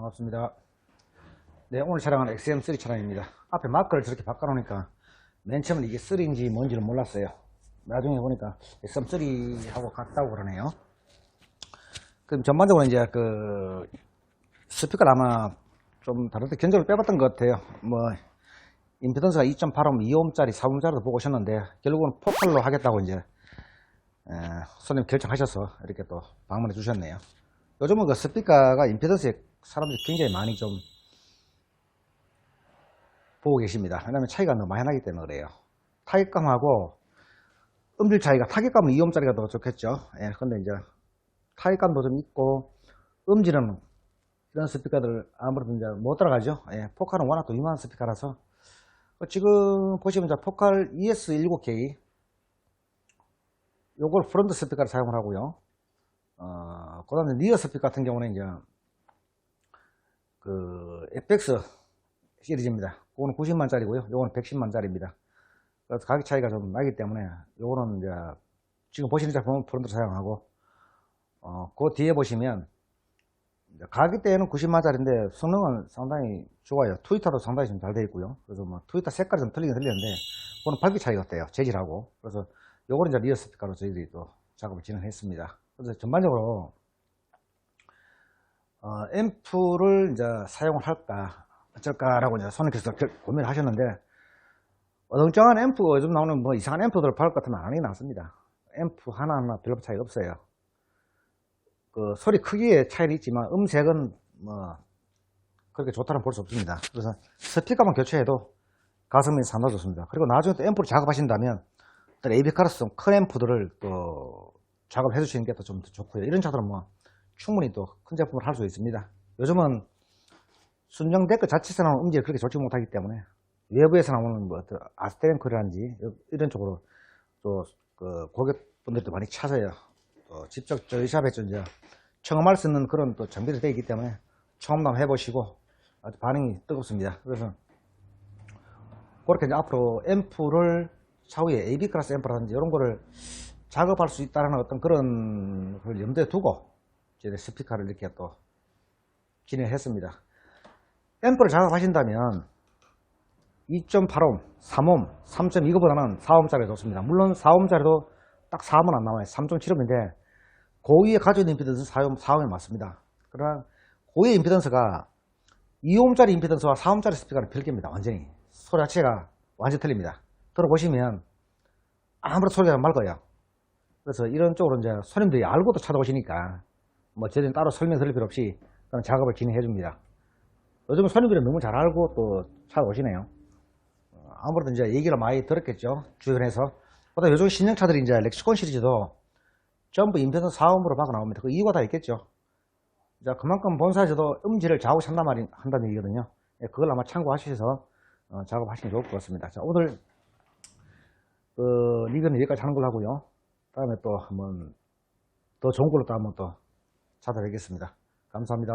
반갑습니다. 네, 오늘 차량은 XM3 차량입니다. 앞에 마크를 저렇게 바꿔놓으니까 맨 처음에 이게 3인지 뭔지를 몰랐어요. 나중에 보니까 XM3하고 같다고 그러네요. 그럼 전반적으로 이제 그 스피커를 아마 좀 다른 데 견적을 빼봤던 것 같아요. 뭐 임피던스가 2.8옴, 2옴짜리, 4옴짜리도 보고 오셨는데 결국은 포칼로 하겠다고 이제 에, 손님 결정하셔서 이렇게 또 방문해 주셨네요. 요즘은 그 스피커가 임피던스에 사람들이 굉장히 많이 좀 보고 계십니다. 왜냐하면 차이가 너무 많이 나기 때문에 그래요. 타격감하고 음질 차이가 타격감은 2옴짜리가 더 좋겠죠. 예, 근데 이제 타격감도 좀 있고 음질은 이런 스피커들 아무래도 이제 못 따라가죠. 예, 포칼은 워낙 또 유명한 스피커라서 어, 지금 보시면 이제 포칼 ES19K 요걸 프론트 스피커를 사용을 하고요. 어, 그 다음에 리어 스피커 같은 경우는 이제 그 FX 시리즈입니다. 그거는 90만짜리고요. 요거는 110만짜리입니다. 그래서 가격 차이가 좀 나기 때문에 요거는 이제 지금 보시는 제품은 프론트 사용하고 어, 그 뒤에 보시면 이제 가격대는 90만짜리인데 성능은 상당히 좋아요. 트위터도 상당히 좀 잘 되어 있고요. 그래서 뭐 트위터 색깔이 좀 틀리긴 틀리는데 그거는 밝기 차이가 어때요? 재질하고. 그래서 요거는 이제 리어 스피커로 저희들이 또 작업을 진행했습니다. 그래서 전반적으로 어, 앰프를 이제 사용을 할까 어쩔까라고 이제 손님께서 결- 고민을 하셨는데 어정쩡한 앰프가 요즘 나오는 뭐 이상한 앰프들을 팔것 같으면 안 하는 게 낫습니다. 앰프 하나하나 별 차이가 없어요. 그 소리 크기의 차이는 있지만 음색은 뭐 그렇게 좋다는 볼 수 없습니다. 그래서 스피커만 교체해도 가성비 상당히 좋습니다. 그리고 나중에 또 앰프를 작업하신다면 어떤 AB카로스 좀큰 앰프들을 또 작업해 주시는 게또좀더 좋고요. 이런 차들은 뭐 충분히 또 큰 제품을 할 수 있습니다. 요즘은 순정 데크 자체에서 나오는 음질이 그렇게 좋지 못하기 때문에 외부에서 나오는 뭐 어떤 아스테렌크라든지 이런 쪽으로 또 그 고객분들도 많이 찾아요. 또 직접 저희 샵에 좀 이제 청음할 수 있는 그런 또 장비도 되어 있기 때문에 청음도 해보시고 아주 반응이 뜨겁습니다. 그래서 그렇게 이제 앞으로 앰프를 차후에 AB 클래스 앰프라든지 이런 거를 작업할 수 있다는 어떤 그런 걸 염두에 두고 이제 스피커를 이렇게 또 진행했습니다. 앰프를 작업하신다면 2.8옴, 3옴, 3.2보다는 4옴짜리가 좋습니다. 물론 4옴짜리도 딱 4옴은 안 나와요. 3.7옴인데 고위에 가지고 있는 임피던스 4옴, 4옴이 맞습니다. 그러나 고위의 임피던스가 2옴짜리 임피던스와 4옴짜리 스피커는 별개입니다. 완전히. 소리 자체가 완전 히 틀립니다. 들어보시면 아무래도 소리가 맑아요. 그래서 이런 쪽으로 이제 손님들이 알고도 찾아오시니까 뭐 저희는 따로 설명 드릴 필요 없이 그냥 작업을 진행해 줍니다. 요즘은 손님들이 너무 잘 알고 또 찾아오시네요. 어, 아무래도 이제 얘기를 많이 들었겠죠. 주변에서. 보다 요즘 신형차들이 이제 렉시콘 시리즈도 전부 임편선 4옴으로 바꿔 나옵니다. 그 이유가 다 있겠죠. 자, 그만큼 본사에서도 음질을 좌우 한단 말이, 한다는 얘기거든요. 예, 그걸 아마 참고하셔서 어, 작업하시면 좋을 것 같습니다. 자, 오늘, 그, 리그는 여기까지 하는 걸로 하고요. 다음에 또 한번 더 좋은 걸로 또 한번 또 찾아뵙겠습니다. 감사합니다.